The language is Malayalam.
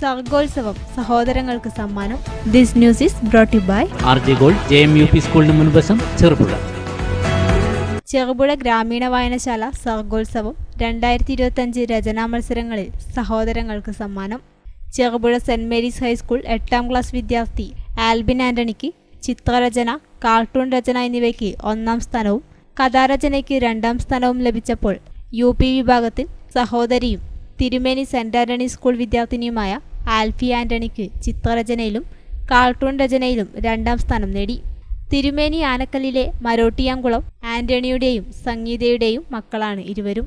സർഗോത്സവം. സഹോദരങ്ങൾക്ക് സമ്മാനം. This news is brought by R J gold J M U P സ്കൂളിന് മുൻവശം ചെറുപുഴ. ചെറുപുഴ ഗ്രാമീണ വായനശാല സർഗോത്സവം രണ്ടായിരത്തി ഇരുപത്തഞ്ച് രചനാ മത്സരങ്ങളിൽ സഹോദരങ്ങൾക്ക് സമ്മാനം. ചെറുപുഴ സെന്റ് മേരീസ് ഹൈസ്കൂൾ എട്ടാം ക്ലാസ് വിദ്യാർത്ഥി ആൽബിൻ ആന്റണിക്ക് ചിത്രരചന കാർട്ടൂൺ രചന എന്നിവയ്ക്ക് ഒന്നാം സ്ഥാനവും കഥാരചനയ്ക്ക് രണ്ടാം സ്ഥാനവും ലഭിച്ചപ്പോൾ യു പി വിഭാഗത്തിൽ സഹോദരിയും തിരുമേനി സെന്റ് ആന്റണി സ്കൂൾ വിദ്യാർത്ഥിനിയുമായ ആൽഫി ആന്റണിക്ക് ചിത്രരചനയിലും കാർട്ടൂൺ രചനയിലും രണ്ടാം സ്ഥാനം നേടി. തിരുമേനി ആനക്കല്ലിലെ മരോട്ടിയാംകുളം ആന്റണിയുടെയും സംഗീതയുടെയും മക്കളാണ് ഇരുവരും.